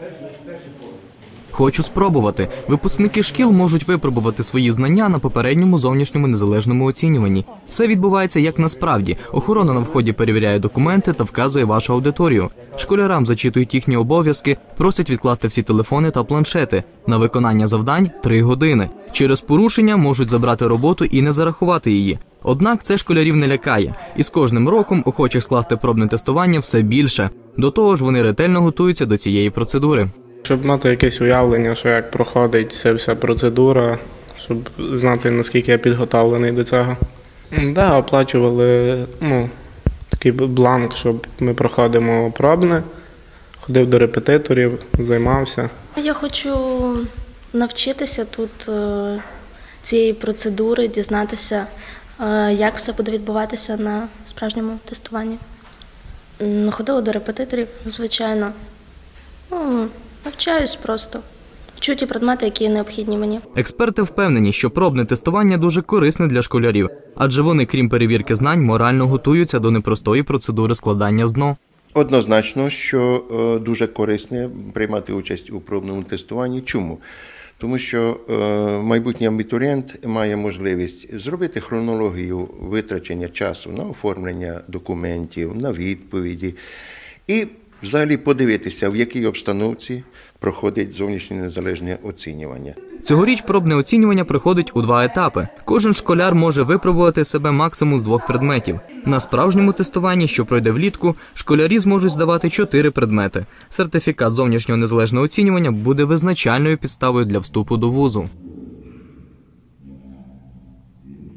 Fecha, fecha, fecha, pô. Хочу спробувати. Випускники шкіл можуть випробувати свої знання на попередньому зовнішньому незалежному оцінюванні. Все відбувається як насправді. Охорона на вході перевіряє документи та вказує вашу аудиторію. Школярам зачитують їхні обов'язки, просять відкласти всі телефони та планшети. На виконання завдань 3 години. Через порушення можуть забрати роботу і не зарахувати її. Однак це школярів не лякає, і з кожним роком охочих скласти пробне тестування все більше. До того ж, вони ретельно готуються до цієї процедури. Щоб мати якесь уявлення, що як проходить ця вся процедура, щоб знати, наскільки я підготовлений до цього. Так, да, оплачували ну, такий бланк, щоб ми проходимо пробне, ходив до репетиторів, займався. Я хочу навчитися тут е, цієї процедури, дізнатися, е, як все буде відбуватися на справжньому тестуванні. Ходила до репетиторів, звичайно. Ну, навчаюсь просто. Вчу ті предмети, які необхідні мені. Експерти впевнені, що пробне тестування дуже корисне для школярів, адже вони, крім перевірки знань, морально готуються до непростої процедури складання ЗНО. Однозначно, що е, дуже корисне приймати участь у пробному тестуванні. Чому? Тому що е, майбутній абітурієнт має можливість зробити хронологію витрачення часу на оформлення документів, на відповіді і взагалі подивитися, в якій обстановці проходить зовнішнє незалежне оцінювання. Цьогоріч пробне оцінювання проходить у два етапи. Кожен школяр може випробувати себе максимум з двох предметів. На справжньому тестуванні, що пройде влітку, школярі зможуть здавати чотири предмети. Сертифікат зовнішнього незалежного оцінювання буде визначальною підставою для вступу до вузу.